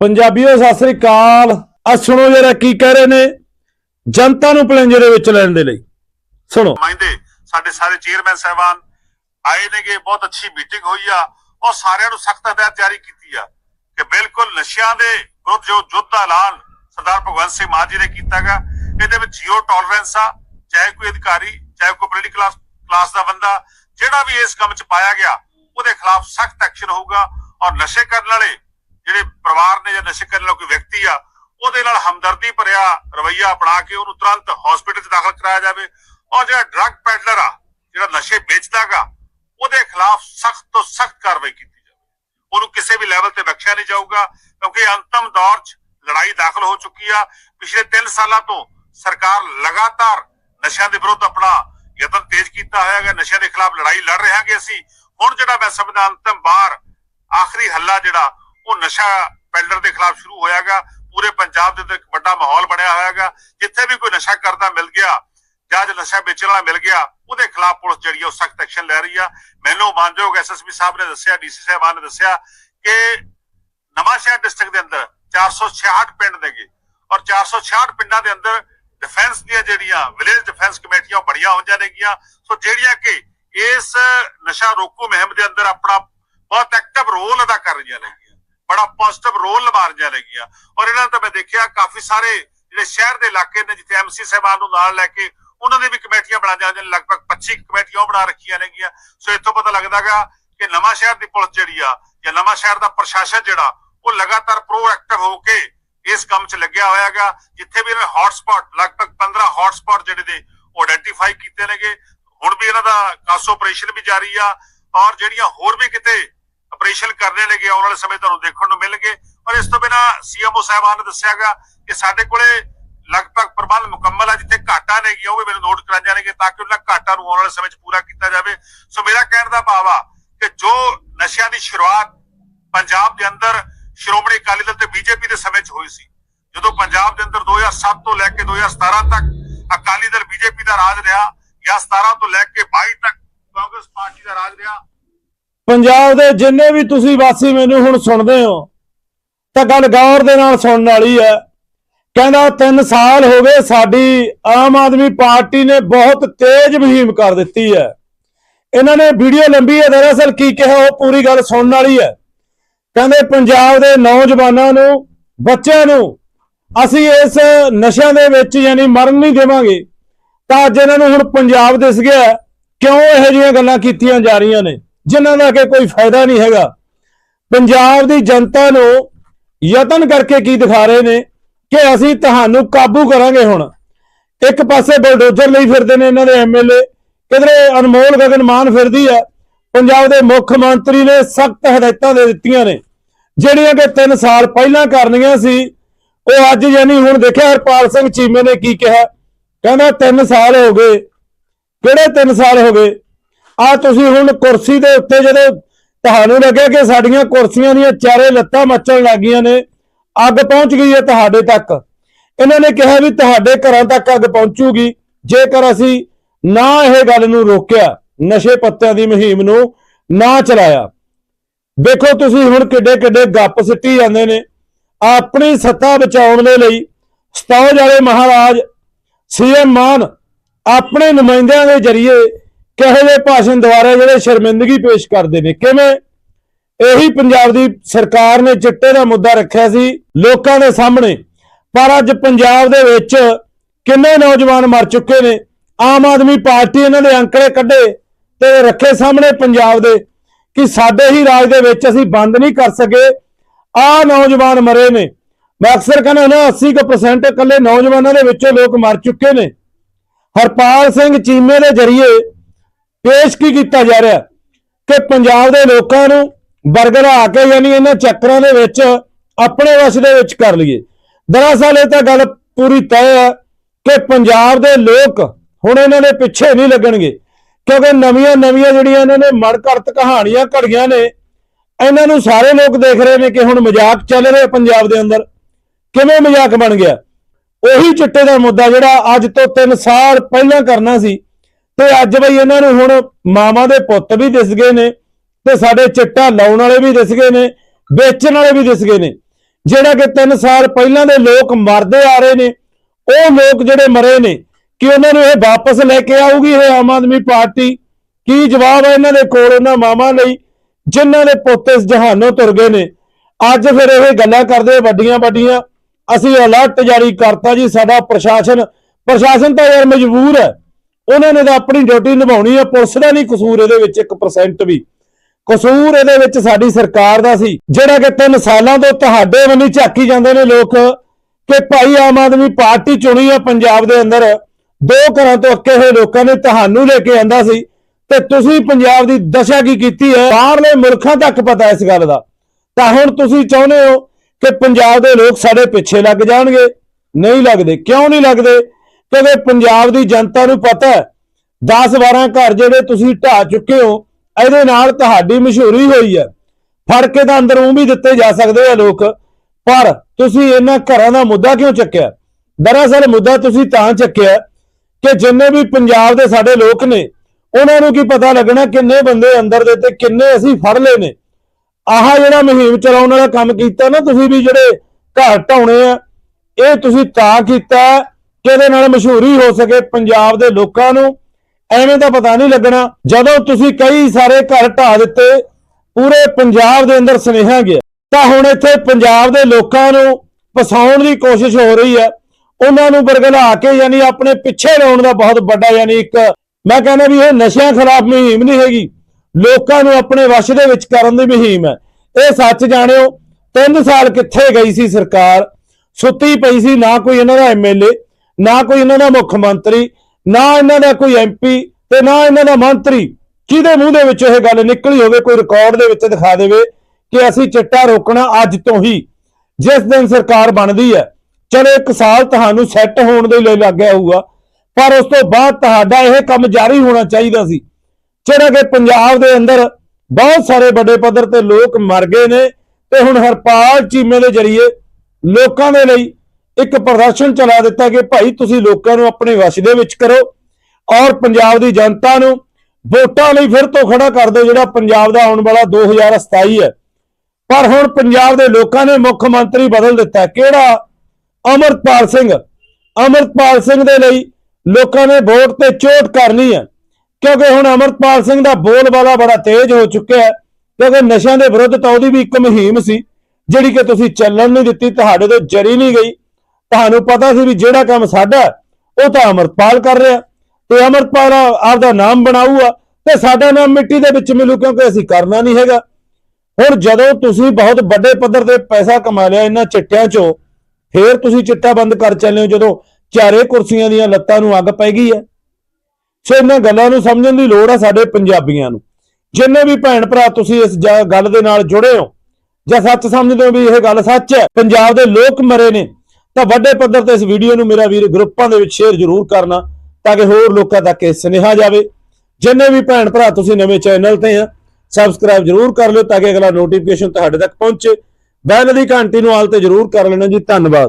ਪੰਜਾਬੀਓ, ਸਤਿ ਸ੍ਰੀ ਅਕਾਲ। ਆ ਸੁਣੋ ਜਰਾ ਕੀ ਕਹਿ ਰਹੇ ਨੇ ਜਨਤਾ ਨੂੰ ਪਲੰਜੇ ਵਿੱਚ ਲੈਣ ਦੇ ਲਈ। ਸੁਣੋ। ਨੁਮਾਇੰਦੇ, ਸਾਡੇ ਸਾਰੇ ਚੇਅਰਮੈਨ ਸਾਹਿਬਾਨ ਆਏ ਨੇਗੇ, ਬਹੁਤ ਅੱਛੀ ਮੀਟਿੰਗ ਹੋਈ ਆ। ਔਰ ਸਾਰਿਆਂ ਨੂੰ ਸਖਤ ਹਦਾਇਤ ਜਾਰੀ ਕੀਤੀ ਆ ਕਿ ਬਿਲਕੁਲ ਨਸ਼ਿਆਂ ਦੇ ਵਿਰੁੱਧ ਜੋ ਯੁੱਧ ਦਾ ਐਲਾਨ ਸਰਦਾਰ ਭਗਵੰਤ ਸਿੰਘ ਮਾਨ ਜੀ ਨੇ ਕੀਤਾਗਾ ਇਹਦੇ ਵਿੱਚ ਜ਼ੀਰੋ ਟੋਲਰੈਂਸ ਆ, ਚਾਹੇ ਕੋਈ ਅਧਿਕਾਰੀ, ਚਾਹੇ ਕੋਈ ਪੋਲੀਟੀਕਲ ਕਲਾਸ ਕਲਾਸ ਦਾ ਬੰਦਾ, ਜਿਹੜਾ ਵੀ ਇਸ ਕੰਮ 'ਚ ਪਾਇਆ ਗਿਆ, ਉਹਦੇ ਖਿਲਾਫ ਸਖਤ ਐਕਸ਼ਨ ਹੋਊਗਾ ਔਰ ਨਸ਼ੇ ਕਰਨ ਵਾਲੇ ਜਿਹੜੇ ਪਰਿਵਾਰ ਨੇ ਜਾਂ ਨਸ਼ੇ ਕਰਨ ਵਾਲਾ ਕੋਈ ਵਿਅਕਤੀ ਆ, ਉਹਦੇ ਨਾਲ ਹਮਦਰਦੀ ਭਰਿਆ ਰਵਈਆ ਅਪਣਾ ਕੇ ਉਹਨੂੰ ਤੁਰੰਤ ਹਸਪੀਟਲ 'ਚ ਦਾਖਲ ਕਰਾਇਆ ਜਾਵੇ। ਔਰ ਜਿਹੜਾ ਡਰੱਗ ਪੈਡਲਰ ਆ, ਜਿਹੜਾ ਨਸ਼ੇ ਵੇਚਦਾਗਾ, ਉਹਦੇ ਖਿਲਾਫ ਸਖਤ ਤੋਂ ਸਖਤ ਕਾਰਵਾਈ ਕੀਤੀ ਜਾਵੇ। ਉਹਨੂੰ ਕਿਸੇ ਵੀ ਲੈਵਲ ਤੇ ਬਖਸ਼ਿਆ ਨਹੀਂ ਜਾਊਗਾ, ਕਿਉਂਕਿ ਅੰਤਮ ਦੌਰ 'ਚ ਲੜਾਈ ਦਾਖਲ ਹੋ ਚੁੱਕੀ ਆ। ਪਿਛਲੇ 3 ਸਾਲਾਂ ਤੋਂ ਸਰਕਾਰ ਲਗਾਤਾਰ ਨਸ਼ਿਆਂ ਦੇ ਵਿਰੁੱਧ ਆਪਣਾ ਯਤਨ ਤੇਜ਼ ਕੀਤਾ ਹੋਇਆ ਹੈ ਨਸ਼ਿਆਂ ਦੇ ਖਿਲਾਫ ਲੜਾਈ ਲੜ ਰਹੇ ਹਾਂਗੇ ਅਸੀਂ। ਹੁਣ ਜਿਹੜਾ ਮੈਂ ਸਮਝਦਾ, ਅੰਤਮ ਬਾਰ ਆਖਰੀ ਹੱਲਾ ਜਿਹੜਾ ਉਹ ਨਸ਼ਾ ਪੈਲਰ ਦੇ ਖਿਲਾਫ ਸ਼ੁਰੂ ਹੋਇਆਗਾ, ਪੂਰੇ ਪੰਜਾਬ ਦੇ ਅੰਦਰ ਵੱਡਾ ਮਾਹੌਲ ਬਣਿਆ ਹੋਇਆਗਾ, ਜਿੱਥੇ ਵੀ ਕੋਈ ਨਸ਼ਾ ਕਰਦਾ ਮਿਲ ਗਿਆ ਜਾਂ ਜੋ ਨਸ਼ਾ ਵੇਚਣ ਵਾਲਾ ਮਿਲ ਗਿਆ, ਉਹਦੇ ਖਿਲਾਫ ਪੁਲਿਸ ਜਿਹੜੀ ਆ ਉਹ ਸਖਤ ਐਕਸ਼ਨ ਲੈ ਰਹੀ ਆ। ਮੈਨੂੰ ਮਾਨਯੋਗ ਐਸਐਸਪੀ ਸਾਹਿਬ ਨੇ ਦੱਸਿਆ, ਡੀਸੀ ਸਾਹਿਬਾਨ ਨੇ ਦੱਸਿਆ ਕਿ ਨਵਾਂਸ਼ਹਿਰ ਡਿਸਟ੍ਰਿਕਟ ਦੇ ਅੰਦਰ 466 ਪਿੰਡ ਨੇਗੇ ਔਰ 466 ਪਿੰਡਾਂ ਦੇ ਅੰਦਰ ਡਿਫੈਂਸ ਦੀਆਂ ਜਿਹੜੀਆਂ ਵਿਲੇਜ ਡਿਫੈਂਸ ਕਮੇਟੀਆਂ ਉਹ ਬੜੀਆਂ ਹੋਈਆਂ ਨੇਗੀਆਂ। ਸੋ ਜਿਹੜੀਆਂ ਕਿ ਇਸ ਨਸ਼ਾ ਰੋਕੂ ਮੁਹਿੰਮ ਦੇ ਅੰਦਰ ਆਪਣਾ ਬਹੁਤ ਐਕਟਿਵ ਰੋਲ ਅਦਾ ਕਰ ਰਹੀਆਂ ਨੇ। ਬੜਾ ਪੋਜ਼ਿਟਿਵ ਰੋਲ ਨਿਭਾ ਰਹੀਆਂ ਨੇਗੀਆਂ। ਔਰ ਇਹਨਾਂ ਤਾਂ ਮੈਂ ਦੇਖਿਆ, ਕਾਫੀ ਸਾਰੇ ਜਿਹੜੇ ਸ਼ਹਿਰ ਦੇ ਇਲਾਕੇ ਨੇ, ਜਿੱਥੇ ਐਮਸੀ ਸਾਹਿਬਾਨ ਨੂੰ ਨਾਲ ਲੈ ਕੇ ਉਹਨਾਂ ਦੇ ਵੀ ਕਮੇਟੀਆਂ ਬਣਾ ਜਾਂਦੀਆਂ ਨੇ, ਲਗਭਗ 25 ਕਮੇਟੀਆਂ ਬਣਾ ਰੱਖੀਆਂ ਨੇਗੀਆਂ। ਸੋ ਇੱਥੋਂ ਪਤਾ ਲੱਗਦਾਗਾ ਕਿ ਨਵਾਂ ਸ਼ਹਿਰ ਦੀ ਪੁਲਿਸ ਜਿਹੜੀ ਆ, ਜਾਂ ਨਵਾਂ ਸ਼ਹਿਰ ਦਾ ਪ੍ਰਸ਼ਾਸਨ ਜਿਹੜਾ, ਉਹ ਲਗਾਤਾਰ ਪ੍ਰੋਐਕਟਿਵ ਹੋ ਕੇ ਇਸ ਕੰਮ 'ਚ ਲੱਗਿਆ ਹੋਇਆਗਾ, ਜਿੱਥੇ ਵੀ ਇਹਨਾਂ ਹੌਟ ਸਪੌਟ ਲਗਭਗ 15 ਹੌਟ ਜਿਹੜੇ ਨੇ, ਉਹ ਆਇਡੈਂਟੀਫਾਈ ਕੀਤੇ ਨੇਗੇ। ਹੁਣ ਵੀ ਇਹਨਾਂ ਦਾ ਕਾਸੋ ਆਪਰੇਸ਼ਨ ਵੀ ਜਾਰੀ ਆ, ਔਰ ਜਿਹੜੀਆਂ ਹੋਰ ਵੀ ਕਿਤੇ ਆਪਰੇਸ਼ਨ ਕਰਨੇ ਨੇਗੇ ਆਉਣ ਵਾਲੇ ਸਮੇਂ ਤੁਹਾਨੂੰ ਦੇਖਣ ਨੂੰ ਮਿਲਣਗੇ। ਔਰ ਇਸ ਤੋਂ ਬਿਨਾ ਸੀਐਮਓ ਸਾਹਿਬਾਨ ਨੇ ਦੱਸਿਆਗਾ ਕਿ ਸਾਡੇ ਕੋਲੇ ਲਗਭਗ ਪ੍ਰਬੰਧ ਮੁਕੰਮਲ ਆ, ਜਿੱਥੇ ਘਾਟਾ ਨੇਗੀ ਉਹ ਵੀ ਮੈਨੂੰ ਨੋਟ ਕਰਾਈਆਂ ਨੇਗੇ ਤਾਂ ਕਿ ਉਹਨਾਂ ਘਾਟਾ ਨੂੰ ਆਉਣ ਵਾਲੇ ਸਮੇਂ 'ਚ ਪੂਰਾ ਕੀਤਾ ਜਾਵੇ। ਸੋ ਮੇਰਾ ਕਹਿਣ ਦਾ ਭਾਵ ਆ ਕਿ ਜੋ ਨਸ਼ਿਆਂ ਦੀ ਸ਼ੁਰੂਆਤ ਪੰਜਾਬ ਦੇ ਅੰਦਰ ਸ਼੍ਰੋਮਣੀ ਅਕਾਲੀ ਦਲ ਤੇ ਬੀਜੇਪੀ ਦੇ ਸਮੇਂ 'ਚ ਹੋਈ ਸੀ। ਜਦੋਂ ਪੰਜਾਬ ਦੇ ਅੰਦਰ 2007 ਤੋਂ ਲੈ ਕੇ 2017 ਤੱਕ ਅਕਾਲੀ ਦਲ ਬੀਜੇਪੀ ਦਾ ਰਾਜ ਰਿਹਾ ਜਾਂ 17 ਤੋਂ ਲੈ ਕੇ 22 ਤੱਕ ਕਾਂਗਰਸ ਪਾਰਟੀ ਦਾ ਰਾਜ ਰਿਹਾ ਪੰਜਾਬ ਦੇ ਜਿੰਨੇ ਵੀ ਤੁਸੀਂ ਵਾਸੀ ਮੈਨੂੰ ਹੁਣ ਸੁਣਦੇ ਹੋ, ਤਾਂ ਗੱਲ ਗੌਰ ਦੇ ਨਾਲ ਸੁਣਨ ਵਾਲੀ ਹੈ। ਕਹਿੰਦਾ 3 ਸਾਲ ਹੋ ਗਏ ਸਾਡੀ ਆਮ ਆਦਮੀ ਪਾਰਟੀ ਨੇ ਬਹੁਤ ਤੇਜ਼ ਮੁਹਿੰਮ ਕਰ ਦਿੱਤੀ ਹੈ। ਇਹਨਾਂ ਨੇ ਵੀਡੀਓ ਲੰਬੀ ਹੈ, ਦਰਅਸਲ ਕੀ ਕਿਹਾ ਉਹ ਪੂਰੀ ਗੱਲ ਸੁਣਨ ਵਾਲੀ ਹੈ। ਕਹਿੰਦੇ ਪੰਜਾਬ ਦੇ ਨੌਜਵਾਨਾਂ ਨੂੰ, ਬੱਚਿਆਂ ਨੂੰ ਅਸੀਂ ਇਸ ਨਸ਼ਿਆਂ ਦੇ ਵਿੱਚ ਯਾਨੀ ਮਰਨ ਨਹੀਂ ਦੇਵਾਂਗੇ। ਤਾਂ ਅੱਜ ਇਹਨਾਂ ਨੂੰ ਹੁਣ ਪੰਜਾਬ ਦਿਸ ਗਿਆ ਕਿਉਂ ਇਹੋ ਜਿਹੀਆਂ ਗੱਲਾਂ ਕੀਤੀਆਂ ਜਾ ਰਹੀਆਂ ਨੇ? ਜਿਨ੍ਹਾਂ ਦਾ ਕਿ ਕੋਈ ਫਾਇਦਾ ਨਹੀਂ ਹੈਗਾ। ਪੰਜਾਬ ਦੀ ਜਨਤਾ ਨੂੰ ਯਤਨ ਕਰਕੇ ਕੀ ਦਿਖਾ ਰਹੇ ਨੇ ਕਿ ਅਸੀਂ ਤੁਹਾਨੂੰ ਕਾਬੂ ਕਰਾਂਗੇ ਹੁਣ। ਇੱਕ ਪਾਸੇ ਬਲਡੋਜ਼ਰ ਲਈ ਫਿਰਦੇ ਨੇ ਇਹਨਾਂ ਦੇ ਐਮਐਲਏ ਕਿਧਰੇ ਅਨਮੋਲ ਗਗਨ ਮਾਨ ਫਿਰਦੀ ਹੈ ਪੰਜਾਬ ਦੇ ਮੁੱਖ ਮੰਤਰੀ ਨੇ ਸਖਤ ਹਦਾਇਤਾਂ ਦੇ ਦਿੱਤੀਆਂ ਨੇ, ਜਿਹੜੀਆਂ ਕਿ 3 ਸਾਲ ਪਹਿਲਾਂ ਕਰਨੀਆਂ ਸੀ। ਉਹ ਅੱਜ ਯਾਨੀ ਹੁਣ ਦੇਖਿਆ ਹਰਪਾਲ ਸਿੰਘ ਚੀਮੇ ਨੇ ਕੀ ਕਿਹਾ। ਕਹਿੰਦਾ 3 ਸਾਲ ਹੋ ਗਏ। ਕਿਹੜੇ 3 ਸਾਲ ਹੋ ਗਏ? ਆ ਤੁਸੀਂ ਹੁਣ ਕੁਰਸੀ ਦੇ ਉੱਤੇ ਜਦੋਂ ਤੁਹਾਨੂੰ ਲੱਗਿਆ ਕਿ ਸਾਡੀਆਂ ਕੁਰਸੀਆਂ ਦੀਆਂ ਚਾਰੇ ਲੱਤਾਂ ਮੱਚਣ ਲੱਗੀਆਂ ਨੇ, ਅੱਗ ਪਹੁੰਚ ਗਈ ਹੈ ਤੁਹਾਡੇ ਤੱਕ। ਇਹਨਾਂ ਨੇ ਕਿਹਾ ਵੀ ਤੁਹਾਡੇ ਘਰਾਂ ਤੱਕ ਅੱਗ ਪਹੁੰਚੂਗੀ। ਜੇਕਰ ਅਸੀਂ ਨਾ ਇਹ ਗੱਲ ਨੂੰ ਰੋਕਿਆ, ਨਸ਼ੇ ਪੱਤਿਆਂ ਦੀ ਮੁਹਿੰਮ ਨੂੰ ਨਾ ਚਲਾਇਆ। ਦੇਖੋ ਤੁਸੀਂ ਹੁਣ ਕਿੱਡੇ ਕਿੱਡੇ ਗੱਪ ਸਿੱਟੀ ਜਾਂਦੇ ਨੇ। ਆਪਣੀ ਸੱਤਾ ਬਚਾਉਣ ਦੇ ਲਈ ਸਤੌਜ ਵਾਲੇ ਮਹਾਰਾਜ, ਸੀਐਮ ਮਾਨ ਆਪਣੇ ਨੁਮਾਇੰਦਿਆਂ ਦੇ ਜ਼ਰੀਏ ਕਿਹੋ ਜਿਹੇ ਭਾਸ਼ਣ ਦੁਆਰਾ ਜਿਹੜੇ ਸ਼ਰਮਿੰਦਗੀ ਪੇਸ਼ ਕਰਦੇ ਨੇ? ਕਿਵੇਂ? ਇਹੀ ਪੰਜਾਬ ਦੀ ਸਰਕਾਰ ਨੇ ਚਿੱਟੇ ਦਾ ਮੁੱਦਾ ਰੱਖਿਆ ਸੀ ਲੋਕਾਂ ਦੇ ਸਾਹਮਣੇ। ਪਰ ਅੱਜ ਪੰਜਾਬ ਦੇ ਵਿੱਚ ਕਿੰਨੇ ਨੌਜਵਾਨ ਮਰ ਚੁੱਕੇ ਨੇ? ਆਮ ਆਦਮੀ ਪਾਰਟੀ ਇਹਨਾਂ ਦੇ ਅੰਕੜੇ ਕੱਢੇ ਤੇ ਰੱਖੇ ਸਾਹਮਣੇ ਪੰਜਾਬ ਦੇ ਕਿ ਸਾਡੇ ਹੀ ਰਾਜ ਦੇ ਵਿੱਚ ਅਸੀਂ ਬੰਦ ਨਹੀਂ ਕਰ ਸਕੇ। ਆ ਨੌਜਵਾਨ ਮਰੇ ਨੇ। ਮੈਂ ਅਕਸਰ ਕਹਿੰਦਾ ਨਾ 80% ਇਕੱਲੇ ਨੌਜਵਾਨਾਂ ਦੇ ਵਿੱਚੋਂ ਲੋਕ ਮਰ ਚੁੱਕੇ ਨੇ। ਹਰਪਾਲ ਸਿੰਘ ਚੀਮੇ ਦੇ ਜ਼ਰੀਏ ਪੇਸ਼ ਕੀ ਕੀਤਾ ਜਾ ਰਿਹਾ? ਕਿ ਪੰਜਾਬ ਦੇ ਲੋਕਾਂ ਨੂੰ ਬਰਗਲਾ ਕੇ ਯਾਨੀ ਇਹਨਾਂ ਚੱਕਰਾਂ ਦੇ ਵਿੱਚ ਆਪਣੇ ਵਸ ਦੇ ਵਿੱਚ ਕਰ ਲਈਏ। ਦਰਅਸਲ ਇਹ ਤਾਂ ਗੱਲ ਪੂਰੀ ਤੈਅ ਹੈ ਕਿ ਪੰਜਾਬ ਦੇ ਲੋਕ ਹੁਣ ਇਹਨਾਂ ਦੇ ਪਿੱਛੇ ਨਹੀਂ ਲੱਗਣਗੇ, ਕਿਉਂਕਿ ਨਵੀਆਂ ਨਵੀਆਂ ਜਿਹੜੀਆਂ ਇਹਨਾਂ ਨੇ ਮਨਕਰਤ ਕਹਾਣੀਆਂ ਘੜੀਆਂ ਨੇ, ਇਹਨਾਂ ਨੂੰ ਸਾਰੇ ਲੋਕ ਦੇਖ ਰਹੇ ਨੇ ਕਿ ਹੁਣ ਮਜ਼ਾਕ ਚੱਲ ਰਿਹਾ ਪੰਜਾਬ ਦੇ ਅੰਦਰ। ਕਿਵੇਂ ਮਜ਼ਾਕ ਬਣ ਗਿਆ? ਉਹੀ ਚਿੱਟੇ ਦਾ ਮੁੱਦਾ ਜਿਹੜਾ ਅੱਜ ਤੋਂ 3 ਸਾਲ ਪਹਿਲਾਂ ਕਰਨਾ ਸੀ ਤੇ ਅੱਜ ਬਈ ਇਹਨਾਂ ਨੂੰ ਹੁਣ ਮਾਮਾ ਦੇ ਪੁੱਤ ਵੀ ਦਿਸ ਗਏ ਨੇ ਤੇ ਸਾਡੇ ਚਿੱਟਾ ਲਾਉਣ ਵਾਲੇ ਵੀ ਦਿਸ ਗਏ ਨੇ, ਵੇਚਣ ਵਾਲੇ ਵੀ ਦਿਸ ਗਏ ਨੇ। ਜਿਹੜਾ ਕਿ 3 ਸਾਲ ਪਹਿਲਾਂ ਦੇ ਲੋਕ ਮਰਦੇ ਆ ਰਹੇ ਨੇ, ਉਹ ਲੋਕ ਜਿਹੜੇ ਮਰੇ ਨੇ, ਕਿ ਉਹਨਾਂ ਨੂੰ ਇਹ ਵਾਪਸ ਲੈ ਕੇ ਆਊਗੀ ਇਹ ਆਮ ਆਦਮੀ ਪਾਰਟੀ? ਕੀ ਜਵਾਬ ਹੈ ਇਹਨਾਂ ਦੇ ਕੋਲ ਉਹਨਾਂ ਮਾਵਾਂ ਲਈ, ਜਿਨ੍ਹਾਂ ਦੇ ਪੁੱਤ ਇਸ ਜਹਾਨੋਂ ਤੁਰ ਗਏ ਨੇ? ਅੱਜ ਫਿਰ ਇਹ ਗੱਲਾਂ ਕਰਦੇ ਵੱਡੀਆਂ ਵੱਡੀਆਂ। ਅਸੀਂ ਅਲਰਟ ਜਾਰੀ ਕਰਤਾ ਜੀ ਸਾਡਾ ਪ੍ਰਸ਼ਾਸਨ। ਪ੍ਰਸ਼ਾਸਨ ਤਾਂ ਯਾਰ ਮਜਬੂਰ ਹੈ। ਉਹਨਾਂ ਨੇ ਤਾਂ ਆਪਣੀ ਡਿਊਟੀ ਨਿਭਾਉਣੀ ਹੈ ਪੁਲਿਸ ਦਾ ਨਹੀਂ ਕਸੂਰ ਇਹਦੇ ਵਿੱਚ 1% ਵੀ। ਕਸੂਰ ਇਹਦੇ ਵਿੱਚ ਸਾਡੀ ਸਰਕਾਰ ਦਾ ਸੀ, ਜਿਹੜਾ ਕਿ ਤਿੰਨ ਸਾਲਾਂ ਤੋਂ ਤੁਹਾਡੇ ਵੱਲੋਂ ਝਾਕੀ ਜਾਂਦੇ ਨੇ ਲੋਕ ਕਿ ਭਾਈ ਆਮ ਆਦਮੀ ਪਾਰਟੀ ਚੁਣੀ ਹੈ ਪੰਜਾਬ ਦੇ ਅੰਦਰ। ਦੋ ਘਰਾਂ ਤੋਂ ਅੱਕੇ ਹੋਏ ਲੋਕਾਂ ਨੇ ਤੁਹਾਨੂੰ ਲੈ ਕੇ ਆਂਦਾ ਸੀ ਤੇ ਤੁਸੀਂ ਪੰਜਾਬ ਦੀ ਦਸ਼ਾ ਕੀ ਕੀਤੀ ਹੈ? ਬਾਹਰਲੇ ਮੁਲਕਾਂ ਤੱਕ ਪਤਾ ਇਸ ਗੱਲ ਦਾ। ਤਾਂ ਹੁਣ ਤੁਸੀਂ ਚਾਹੁੰਦੇ ਹੋ ਕਿ ਪੰਜਾਬ ਦੇ ਲੋਕ ਸਾਡੇ ਪਿੱਛੇ ਲੱਗ ਜਾਣਗੇ। ਨਹੀਂ ਲੱਗਦੇ। ਕਿਉਂ ਨਹੀਂ ਲੱਗਦੇ? ਕਿਉਂਕਿ ਪੰਜਾਬ ਦੀ ਜਨਤਾ ਨੂੰ ਪਤਾ ਹੈ 10-12 ਘਰ ਜਿਹੜੇ ਤੁਸੀਂ ਢਾ ਚੁੱਕੇ ਹੋ, ਇਹਦੇ ਨਾਲ ਤੁਹਾਡੀ ਮਸ਼ਹੂਰੀ ਹੋਈ ਹੈ। ਫੜ ਕੇ ਤਾਂ ਅੰਦਰ ਉਹ ਵੀ ਦਿੱਤੇ ਜਾ ਸਕਦੇ ਆ ਲੋਕ, ਪਰ ਤੁਸੀਂ ਇਹਨਾਂ ਘਰਾਂ ਦਾ ਮੁੱਦਾ ਕਿਉਂ ਚੱਕਿਆ? ਦਰਅਸਲ ਮੁੱਦਾ ਤੁਸੀਂ ਤਾਂ ਚੱਕਿਆ ਕਿ ਜਿੰਨੇ ਵੀ ਪੰਜਾਬ ਦੇ ਸਾਡੇ ਲੋਕ ਨੇ, ਉਹਨਾਂ ਨੂੰ ਕੀ ਪਤਾ ਲੱਗਣਾ ਕਿੰਨੇ ਬੰਦੇ ਅੰਦਰ ਦੇ ਤੇ ਕਿੰਨੇ ਅਸੀਂ ਫੜ ਲਏ ਨੇ। ਆਹ ਜਿਹੜਾ ਮੁਹਿੰਮ ਚਲਾਉਣ ਵਾਲਾ ਕੰਮ ਕੀਤਾ ਨਾ ਤੁਸੀਂ ਵੀ ਜਿਹੜੇ ਘਰ ਢਾਉਣੇ ਆ, ਇਹ ਤੁਸੀਂ ਤਾਂ ਕੀਤਾ ਇਹਦੇ ਨਾਲ ਮਸ਼ਹੂਰੀ ਹੋ ਸਕੇ ਪੰਜਾਬ ਦੇ ਲੋਕਾਂ ਨੂੰ, ਐਵੇਂ ਤਾਂ ਪਤਾ ਨਹੀਂ ਲੱਗਣਾ, ਜਦੋਂ ਤੁਸੀਂ ਕਈ ਸਾਰੇ ਘਰ ਢਾ ਦਿੱਤੇ, ਪੂਰੇ ਪੰਜਾਬ ਦੇ ਅੰਦਰ ਸੁਨੇਹਾ ਗਿਆ, ਤਾਂ ਹੁਣ ਇੱਥੇ ਪੰਜਾਬ ਦੇ ਲੋਕਾਂ ਨੂੰ ਫਸਾਉਣ ਦੀ ਕੋਸ਼ਿਸ਼ ਹੋ ਰਹੀ ਹੈ। ਉਹਨਾਂ ਨੂੰ ਬਰਗਲਾ ਕੇ ਯਾਨੀ ਆਪਣੇ ਪਿੱਛੇ ਲਾਉਣ ਦਾ ਬਹੁਤ ਵੱਡਾ ਯਾਨੀ ਇੱਕ, ਮੈਂ ਕਹਿੰਦਾ ਵੀ ਇਹ ਨਸ਼ਿਆਂ ਖਿਲਾਫ ਮੁਹਿੰਮ ਨਹੀਂ ਹੈਗੀ। ਲੋਕਾਂ ਨੂੰ ਆਪਣੇ ਵਸ਼ ਦੇ ਵਿੱਚ ਕਰਨ ਦੀ ਮੁਹਿੰਮ ਹੈ। ਇਹ ਸੱਚ ਜਾਣਿਓ 3 ਸਾਲ ਕਿੱਥੇ ਗਈ ਸੀ ਸਰਕਾਰ, ਸੁੱਤੀ ਪਈ ਸੀ ਨਾ ਕੋਈ ਇਹਨਾਂ ਦਾ ਐਮਐਲਏ ਨਾ ਕੋਈ ਇਹਨਾਂ ਦਾ ਮੁੱਖ ਮੰਤਰੀ, ਨਾ ਇਹਨਾਂ ਦਾ ਕੋਈ ਐਮਪੀ ਤੇ ਨਾ ਇਹਨਾਂ ਦਾ ਮੰਤਰੀ। ਕਿਹਦੇ ਮੂੰਹ ਦੇ ਵਿੱਚ ਇਹ ਗੱਲ ਨਿਕਲੀ ਹੋਵੇ, ਕੋਈ ਰਿਕਾਰਡ ਦੇ ਵਿੱਚ ਦਿਖਾ ਦੇਵੇ ਕਿ ਅਸੀਂ ਚਿੱਟਾ ਰੋਕਣਾ ਅੱਜ ਤੋਂ ਹੀ। ਜਿਸ ਦਿਨ ਸਰਕਾਰ ਬਣਦੀ ਹੈ, ਚਲੋ ਇੱਕ ਸਾਲ ਤੁਹਾਨੂੰ ਸੈੱਟ ਹੋਣ ਦੇ ਲਈ ਲੱਗ ਗਿਆ ਹੋਊਗਾ, ਪਰ ਉਸ ਤੋਂ ਬਾਅਦ ਤੁਹਾਡਾ ਇਹ ਕੰਮ ਜਾਰੀ ਹੋਣਾ ਚਾਹੀਦਾ ਸੀ। ਜਿਹੜਾ ਕਿ ਪੰਜਾਬ ਦੇ ਅੰਦਰ ਬਹੁਤ ਸਾਰੇ ਵੱਡੇ ਪੱਧਰ ਤੇ ਲੋਕ ਮਰ ਗਏ ਨੇ ਤੇ ਹੁਣ ਹਰਪਾਲ ਚੀਮੇ ਦੇ ਜਰੀਏ ਲੋਕਾਂ ਦੇ ਲਈ ਇੱਕ ਪ੍ਰਦਰਸ਼ਨ ਚਲਾ ਦਿੱਤਾ ਕਿ ਭਾਈ ਤੁਸੀਂ ਲੋਕਾਂ ਨੂੰ ਆਪਣੇ ਵਸ਼ ਦੇ ਵਿੱਚ ਕਰੋ ਔਰ ਪੰਜਾਬ ਦੀ ਜਨਤਾ ਨੂੰ ਵੋਟਾਂ ਲਈ ਫਿਰ ਤੋਂ ਖੜਾ ਕਰ ਦਿਓ, ਜਿਹੜਾ ਪੰਜਾਬ ਦਾ ਆਉਣ ਵਾਲਾ 2027 ਹੈ। ਪਰ ਹੁਣ ਪੰਜਾਬ ਦੇ ਲੋਕਾਂ ਨੇ ਮੁੱਖ ਮੰਤਰੀ ਬਦਲ ਦਿੱਤਾ। ਕਿਹੜਾ? ਅਮਰਪਾਲ ਸਿੰਘ। ਅਮਰਪਾਲ ਸਿੰਘ ਦੇ ਲਈ ਲੋਕਾਂ ਨੇ ਵੋਟ ਤੇ ਚੋਟ ਕਰਨੀ ਹੈ। ਕਿਉਂਕਿ ਹੁਣ ਅਮਰਪਾਲ ਸਿੰਘ ਦਾ ਬੋਲਬਾਲਾ ਬੜਾ ਤੇਜ਼ ਹੋ ਚੁੱਕਿਆ ਹੈ। ਕਿਉਂਕਿ ਨਸ਼ਿਆਂ ਦੇ ਵਿਰੁੱਧ ਤਾਂ ਉਹਦੀ ਵੀ ਇੱਕ ਮੁਹਿੰਮ ਸੀ, ਜਿਹੜੀ ਕਿ ਤੁਸੀਂ ਚੱਲਣ ਨਹੀਂ ਦਿੱਤੀ, ਤੁਹਾਡੇ ਤੋਂ ਜਰੀ ਨਹੀਂ ਗਈ। ਤੁਹਾਨੂੰ ਪਤਾ ਸੀ ਵੀ ਜਿਹੜਾ ਕੰਮ ਸਾਡਾ ਉਹ ਤਾਂ ਅਮਰਪਾਲ ਕਰ ਰਿਹਾ। ਤੇ ਅਮਰਪਾਲ ਆਪਦਾ ਨਾਮ ਬਣਾਊਗਾ ਤੇ ਸਾਡਾ ਨਾਮ ਮਿੱਟੀ ਦੇ ਵਿੱਚ ਮਿਲੂ ਕਿਉਂਕਿ ਅਸੀਂ ਕਰਨਾ ਨਹੀਂ ਹੈਗਾ। ਹੁਣ ਜਦੋਂ ਤੁਸੀਂ ਬਹੁਤ ਵੱਡੇ ਪੱਧਰ ਤੇ ਪੈਸਾ ਕਮਾ ਲਿਆ ਇਹਨਾਂ ਚਿੱਟਿਆਂ ਚੋਂ, ਫੇਰ ਤੁਸੀਂ ਚਿੱਟਾ ਬੰਦ ਕਰ ਚੱਲੇ ਹੋ ਜਦੋਂ ਚਾਰੇ ਕੁਰਸੀਆਂ ਦੀਆਂ ਲੱਤਾਂ ਨੂੰ ਅੱਗ ਪੈ ਗਈ ਹੈ। ਸੋ ਇਹਨਾਂ ਗੱਲਾਂ ਨੂੰ ਸਮਝਣ ਦੀ ਲੋੜ ਹੈ ਸਾਡੇ ਪੰਜਾਬੀਆਂ ਨੂੰ। ਜਿੰਨੇ ਵੀ ਭੈਣ ਭਰਾ ਤੁਸੀਂ ਇਸ ਜ- ਗੱਲ ਦੇ ਨਾਲ ਜੁੜੇ ਹੋ, ਜਾਂ ਸੱਚ ਸਮਝਦੇ ਹੋ ਵੀ ਇਹ ਗੱਲ ਸੱਚ ਹੈ, ਪੰਜਾਬ ਦੇ ਲੋਕ ਮਰੇ ਨੇ। ਤਾਂ ਵੱਡੇ ਪੱਧਰ ਤੇ ਇਸ ਵੀਡੀਓ ਨੂੰ ਮੇਰਾ ਵੀਰ ਗਰੁੱਪਾਂ ਦੇ ਵਿੱਚ ਸ਼ੇਅਰ ਜ਼ਰੂਰ ਕਰਨਾ ਤਾਂ ਕਿ ਹੋਰ ਲੋਕਾਂ ਤੱਕ ਇਹ ਸੁਨੇਹਾ ਜਾਵੇ। ਜਿੰਨੇ ਵੀ ਭੈਣ ਭਰਾ ਤੁਸੀਂ ਨਵੇਂ ਚੈਨਲ ਤੇ ਆ ਸਬਸਕ੍ਰਾਈਬ ਜ਼ਰੂਰ ਕਰ ਲਿਓ ਤਾਂ ਕਿ ਅਗਲਾ ਨੋਟੀਫਿਕੇਸ਼ਨ ਤੁਹਾਡੇ ਤੱਕ ਪਹੁੰਚੇ। ਬੈਲ ਦੀ ਘੰਟੀ ਨੂੰ ਆਲ ਤੇ ਜ਼ਰੂਰ ਕਰ ਲੈਣਾ ਜੀ। ਧੰਨਵਾਦ।